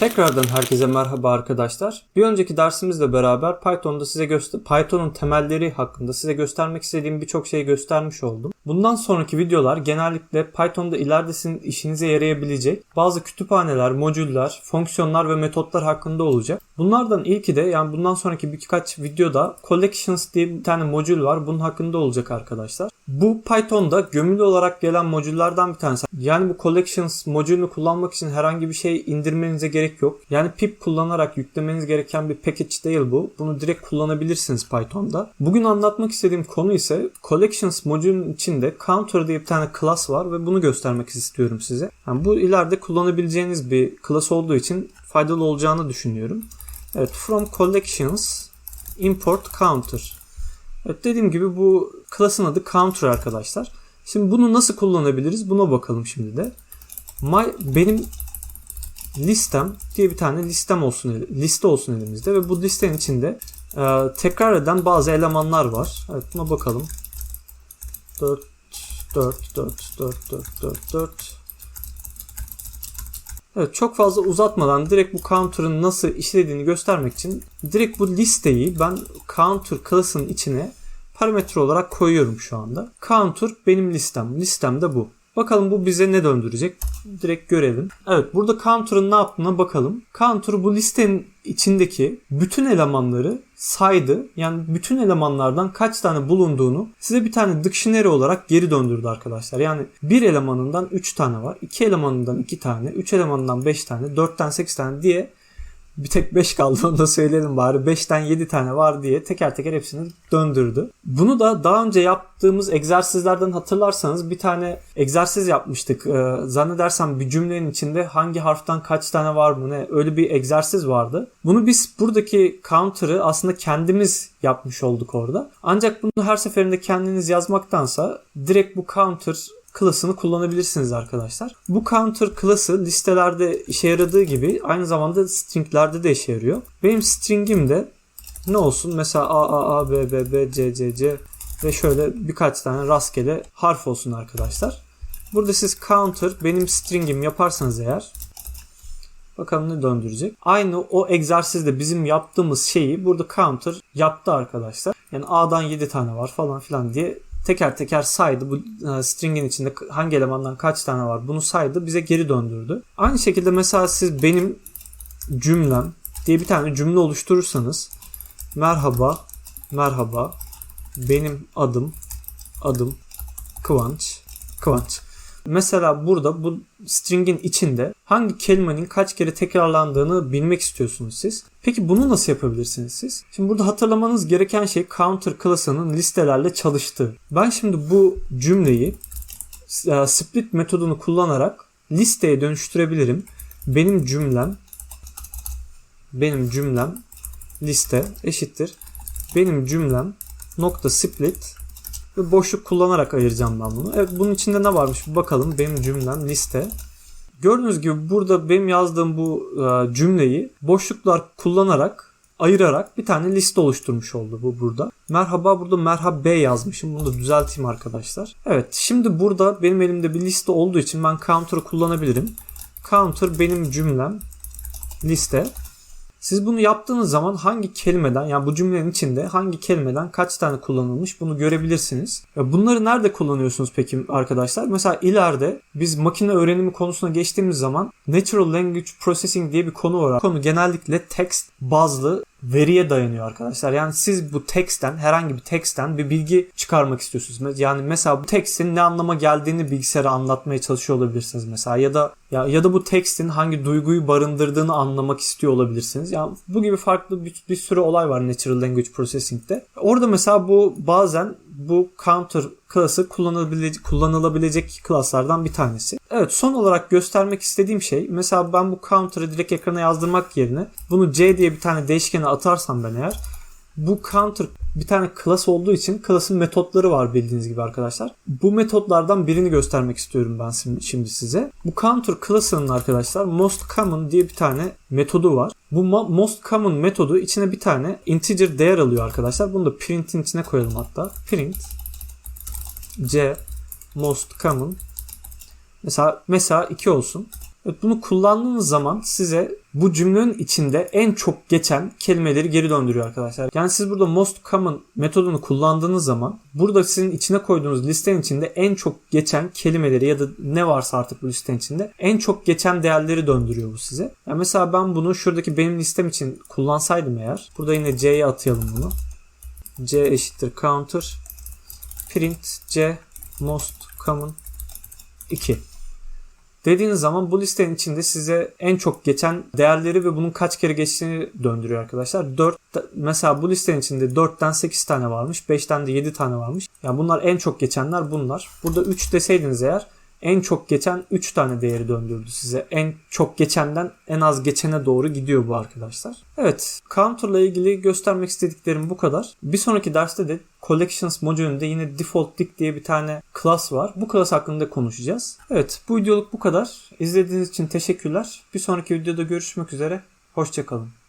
Tekrardan herkese merhaba arkadaşlar. Bir önceki dersimizle beraber Python'da size Python'un temelleri hakkında size göstermek istediğim birçok şey göstermiş oldum. Bundan sonraki videolar genellikle Python'da ileride sizin işinize yarayabilecek bazı kütüphaneler, modüller, fonksiyonlar ve metotlar hakkında olacak. Bunlardan ilki de yani bundan sonraki birkaç videoda Collections diye bir tane modül var. Bunun hakkında olacak arkadaşlar. Bu Python'da gömülü olarak gelen modüllerden bir tanesi. Yani bu Collections modülünü kullanmak için herhangi bir şey indirmenize gerek yok. Yani pip kullanarak yüklemeniz gereken bir package değil bu. Bunu direkt kullanabilirsiniz Python'da. Bugün anlatmak istediğim konu ise Collections modülünün içinde Counter diye bir tane class var ve bunu göstermek istiyorum size. Yani bu ileride kullanabileceğiniz bir class olduğu için faydalı olacağını düşünüyorum. Evet, from collections import counter. Evet, dediğim gibi bu class'ın adı counter arkadaşlar. Şimdi bunu nasıl kullanabiliriz? Buna bakalım şimdi de. My, benim listem diye bir tane listem olsun liste olsun elimizde ve bu listenin içinde e, tekrar eden bazı elemanlar var. Evet buna bakalım. 4 4 4 4 4 4 4 Evet çok fazla uzatmadan direkt bu counter'ın nasıl işlediğini göstermek için direkt bu listeyi ben counter class'ın içine parametre olarak koyuyorum şu anda. Counter benim listem. Listem de bu. Bakalım bu bize ne döndürecek? Direkt görelim. Evet burada counter'ın ne yaptığına bakalım. Counter bu listenin içindeki bütün elemanları saydı. Yani bütün elemanlardan kaç tane bulunduğunu size bir tane dictionary olarak geri döndürdü arkadaşlar. Yani bir elemanından 3 tane var. 2 elemanından 2 tane. 3 elemanından 5 tane. 4'ten 8 tane diye bir tek 5 kaldı onu da söyleyelim bari. 5'ten 7 tane var diye teker teker hepsini döndürdü. Bunu da daha önce yaptığımız egzersizlerden hatırlarsanız bir tane egzersiz yapmıştık. Ee, zannedersem bir cümlenin içinde hangi harften kaç tane var mı ne öyle bir egzersiz vardı. Bunu biz buradaki counter'ı aslında kendimiz yapmış olduk orada. Ancak bunu her seferinde kendiniz yazmaktansa direkt bu counter class'ını kullanabilirsiniz arkadaşlar. Bu counter class'ı listelerde işe yaradığı gibi aynı zamanda stringlerde de işe yarıyor. Benim stringim de ne olsun? Mesela A, A, A, B, B, B, C, C, C ve şöyle birkaç tane rastgele harf olsun arkadaşlar. Burada siz counter benim stringim yaparsanız eğer Bakalım ne döndürecek. Aynı o egzersizde bizim yaptığımız şeyi burada counter yaptı arkadaşlar. Yani A'dan 7 tane var falan filan diye teker teker saydı. Bu e, stringin içinde hangi elemandan kaç tane var bunu saydı. Bize geri döndürdü. Aynı şekilde mesela siz benim cümlem diye bir tane cümle oluşturursanız merhaba, merhaba, benim adım, adım Kıvanç, Kıvanç. Mesela burada bu stringin içinde hangi kelimenin kaç kere tekrarlandığını bilmek istiyorsunuz siz. Peki bunu nasıl yapabilirsiniz siz? Şimdi burada hatırlamanız gereken şey counter class'ının listelerle çalıştığı. Ben şimdi bu cümleyi e, split metodunu kullanarak listeye dönüştürebilirim. Benim cümlem benim cümlem liste eşittir. Benim cümlem nokta split ve boşluk kullanarak ayıracağım ben bunu. Evet bunun içinde ne varmış bir bakalım. Benim cümlem liste. Gördüğünüz gibi burada benim yazdığım bu e, cümleyi boşluklar kullanarak ayırarak bir tane liste oluşturmuş oldu bu burada. Merhaba burada merhaba yazmışım. Bunu da düzelteyim arkadaşlar. Evet şimdi burada benim elimde bir liste olduğu için ben counter'ı kullanabilirim. Counter benim cümlem liste. Siz bunu yaptığınız zaman hangi kelimeden yani bu cümlenin içinde hangi kelimeden kaç tane kullanılmış bunu görebilirsiniz. Bunları nerede kullanıyorsunuz peki arkadaşlar? Mesela ileride biz makine öğrenimi konusuna geçtiğimiz zaman Natural Language Processing diye bir konu var. Konu genellikle text bazlı veriye dayanıyor arkadaşlar. Yani siz bu text'ten herhangi bir text'ten bir bilgi çıkarmak istiyorsunuz. Yani mesela bu text'in ne anlama geldiğini bilgisayara anlatmaya çalışıyor olabilirsiniz mesela ya da ya ya da bu text'in hangi duyguyu barındırdığını anlamak istiyor olabilirsiniz. Yani bu gibi farklı bir, bir sürü olay var Natural Language Processing'de. Orada mesela bu bazen bu counter klası kullanılabilecek, kullanılabilecek klaslardan bir tanesi. Evet son olarak göstermek istediğim şey mesela ben bu counter'ı direkt ekrana yazdırmak yerine bunu c diye bir tane değişkene atarsam ben eğer bu counter bir tane class olduğu için class'ın metotları var bildiğiniz gibi arkadaşlar. Bu metotlardan birini göstermek istiyorum ben şimdi size. Bu counter class'ının arkadaşlar most common diye bir tane metodu var. Bu most common metodu içine bir tane integer değer alıyor arkadaşlar. Bunu da print'in içine koyalım hatta. Print c most common mesela mesela 2 olsun. Evet, bunu kullandığınız zaman size bu cümlenin içinde en çok geçen kelimeleri geri döndürüyor arkadaşlar. Yani siz burada most common metodunu kullandığınız zaman burada sizin içine koyduğunuz listenin içinde en çok geçen kelimeleri ya da ne varsa artık bu listenin içinde en çok geçen değerleri döndürüyor bu size. Yani mesela ben bunu şuradaki benim listem için kullansaydım eğer burada yine C'ye atayalım bunu. C eşittir counter print C most common 2 dediğiniz zaman bu listenin içinde size en çok geçen değerleri ve bunun kaç kere geçtiğini döndürüyor arkadaşlar. 4 mesela bu listenin içinde 4'ten 8 tane varmış, 5'ten de 7 tane varmış. Yani bunlar en çok geçenler bunlar. Burada 3 deseydiniz eğer en çok geçen 3 tane değeri döndürdü size. En çok geçenden en az geçene doğru gidiyor bu arkadaşlar. Evet, counter'la ilgili göstermek istediklerim bu kadar. Bir sonraki derste de Collections modülünde yine default dict diye bir tane class var. Bu class hakkında konuşacağız. Evet, bu videoluk bu kadar. İzlediğiniz için teşekkürler. Bir sonraki videoda görüşmek üzere. Hoşçakalın.